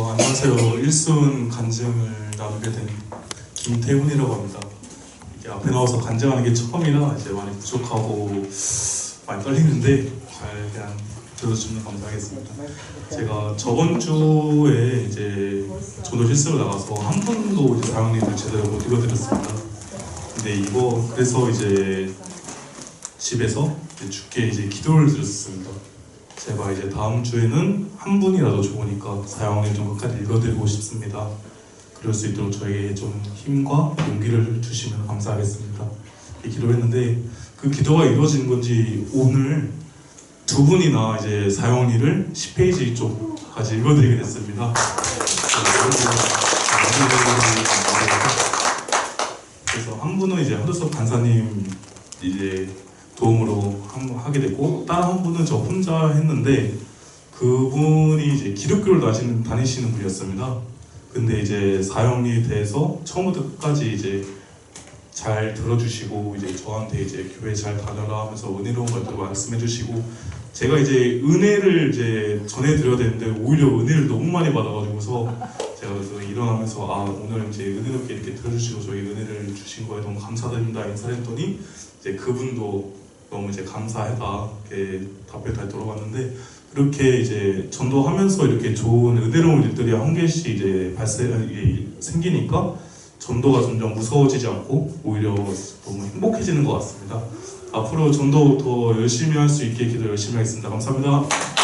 어, 안녕하세요. 일순 간증을 나누게 된 김태훈이라고 합니다. 이게 앞에 나와서 간증하는 게 처음이라 이제 많이 부족하고 많이 떨리는데 잘 그냥 들어주시면 감사하겠습니다. 제가 저번 주에 이제 저도 실수로 나가서 한 번도 이제 사랑니를 제대로 못 읽어드렸습니다. 근데 이거 그래서 이제 집에서 이제 주께 이제 기도를 드렸습니다. 제가 이제 다음 주에는 한 분이라도 좋으니까 사형을 좀 끝까지 읽어드리고 싶습니다. 그럴 수 있도록 저에게 좀 힘과 용기를 주시면 감사하겠습니다. 이 기도했는데 그 기도가 이루어진 건지 오늘 두 분이나 이제 사형리를 10페이지 쪽까지 읽어드리게 됐습니다. 그래서 한 분은 이제 하드섭 간사님 이제 도움으로 한- 하게 됐고 다른 한 분은 저 혼자 했는데 그분이 이제 기독교를 다니시는, 다니시는 분이었습니다. 근데 이제 사형리에 대해서 처음부터 끝까지 이제 잘 들어주시고 이제 저한테 이제 교회 잘 다녀라 하면서 은혜로운 것들 말씀해주시고 제가 이제 은혜를 이제 전해드려야 되는데 오히려 은혜를 너무 많이 받아가지고서 제가 그래서 일어나면서 아 오늘 이제 은혜롭게 이렇게 들어주시고 저희 은혜를 주신 거에 너무 감사드립니다 인사했더니 이제 그분도 너무 이제 감사하다 이렇게 답변 잘 들어봤는데 그렇게 이제 전도하면서 이렇게 좋은 은혜로운 일들이 한 개씩 이제 발생 생기니까 전도가 점점 무서워지지 않고 오히려 너무 행복해지는 것 같습니다. 앞으로 전도 더 열심히 할 수 있게 기도 열심히 하겠습니다. 감사합니다.